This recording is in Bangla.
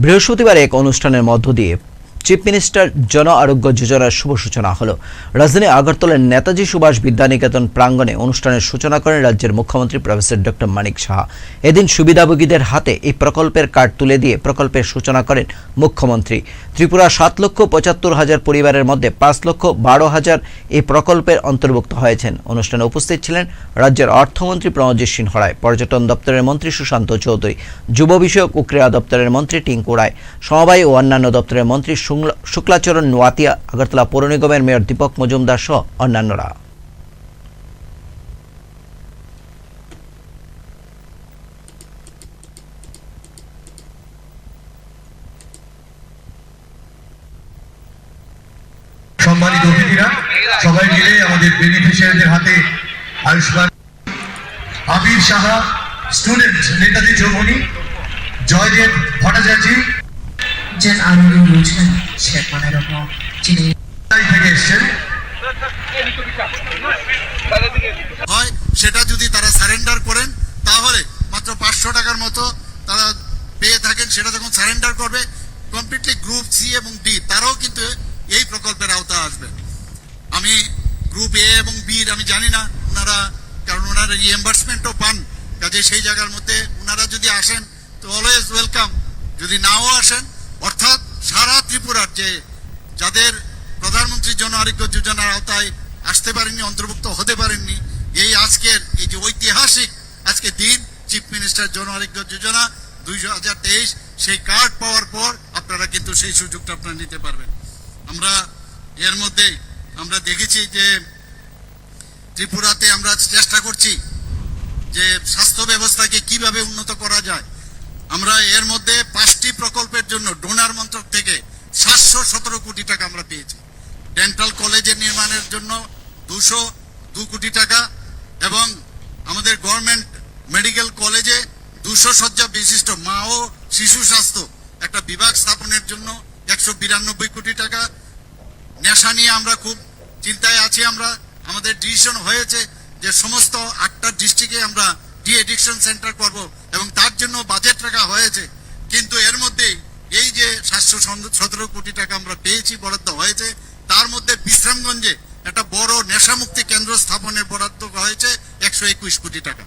বৃহস্পতিবার এক অনুষ্ঠানের মধ্য দিয়ে চিফ মিনিস্টার জন আরোগ্য যোজনার শুভ সূচনা হল। রাজধানী আগরতলার নেতাজি সুভাষ বিদ্যানিকেতন প্রাঙ্গণে অনুষ্ঠানের সূচনা করেন রাজ্যের মুখ্যমন্ত্রী প্রফেসর ডক্টর মানিক সাহা। এদিন সুবিধাভোগীদের হাতে এই প্রকল্পের কার্ড তুলে দিয়ে প্রকল্পের সূচনা করেন মুখ্যমন্ত্রী। ত্রিপুরা সাত লক্ষ পঁচাত্তর হাজার পরিবারের মধ্যে পাঁচ লক্ষ বারো হাজার এই প্রকল্পের অন্তর্ভুক্ত হয়েছেন। অনুষ্ঠানে উপস্থিত ছিলেন রাজ্যের অর্থমন্ত্রী প্রণজিৎ সিংহ রায় পর্যটন দপ্তরের মন্ত্রী সুশান্ত চৌধুরী, যুব বিষয়ক ও ক্রীড়া দপ্তরের মন্ত্রী টিঙ্কু রায়, সমবায় ও অন্যান্য দপ্তরের মন্ত্রী শুক্লাচরণ নোয়াতিয়া, আগরতলা পৌর নিগমের মেয়র দীপক মজুমদার সহ অন্যান্যরা। সম্মানিত অতিথিরা, সবাই মিলে আমাদের বেনিফিশিয়ারিদের হাতে আয়ুষ্মান আবির সাহা স্টুডেন্ট নেতাজি চৌমনি জয়দেব ভট্টাচার্য যে আরবি বলছেন সে মানে এরকম যিনি থেকে এসছেন? হয়, সেটা যদি তারা সারেন্ডার করেন, তাহলে মাত্র পাঁচশো টাকার মতো তারা পেয়ে থাকেন। সেটা যখন সারেন্ডার করবে কমপ্লিটলি গ্রুপ সি এবং ডি তারাও কিন্তু এই প্রকল্পের আওতা আসবে। আমি গ্রুপ এ এবং বি আমি জানি না ওনারা, কারণ ওনারা রিএম্বার্সমেন্টও পান। কাজে সেই জায়গার মধ্যে ওনারা যদি আসেন, তো অলওয়েজ ওয়েলকাম যদি নাও আসেন ত্রিপুরার যে যাদের প্রধানমন্ত্রী জন আরোগ্য যোজনার আওতায় আসতে পারেননি, অন্তর্ভুক্ত হতে পারেননি, এই আজকের, এই যে ঐতিহাসিক আজকে দিন চিফ মিনিস্টার জন আরোগ্য যোজনা দুই হাজার তেইশ, সেই কার্ড পাওয়ার পর আপনারা কিন্তু সেই সুযোগটা আপনারা নিতে পারবেন। আমরা এর মধ্যে আমরা দেখেছি যে ত্রিপুরাতে আমরা চেষ্টা করছি যে স্বাস্থ্য ব্যবস্থাকে কীভাবে উন্নত করা যায়। আমরা এর মধ্যে পাঁচটি প্রকল্পের জন্য ডোনার মন্ত্রক সাতশো সতেরো কোটি টাকা আমরা পেয়েছি। ডেন্টাল কলেজের নির্মাণের জন্য দুশো দু কোটি টাকা এবং আমাদের গভর্নমেন্ট মেডিকেল কলেজে দুশো শয্যা বিশিষ্ট মা ও শিশু স্বাস্থ্য একটা বিভাগ স্থাপনের জন্য একশো বিরানব্বই কোটি টাকা। নেশা নিয়ে আমরা খুব চিন্তায় আছি আমরা। আমাদের ডিসিশন হয়েছে যে সমস্ত আটটা ডিস্ট্রিক্টে আমরা ডি এডিকশন সেন্টার করব এবং তার জন্য বাজেট রাখা হয়েছে। কিন্তু এর মধ্যে সাতশো সতেরো কোটি টাকা আমরা পেয়েছি, বরাদ্দ হয়েছে। তার মধ্যে বিশ্রামগঞ্জে একটা বড় নেশামুক্তি কেন্দ্র স্থাপনের বরাদ্দ হয়েছে একশো একুশ কোটি টাকা।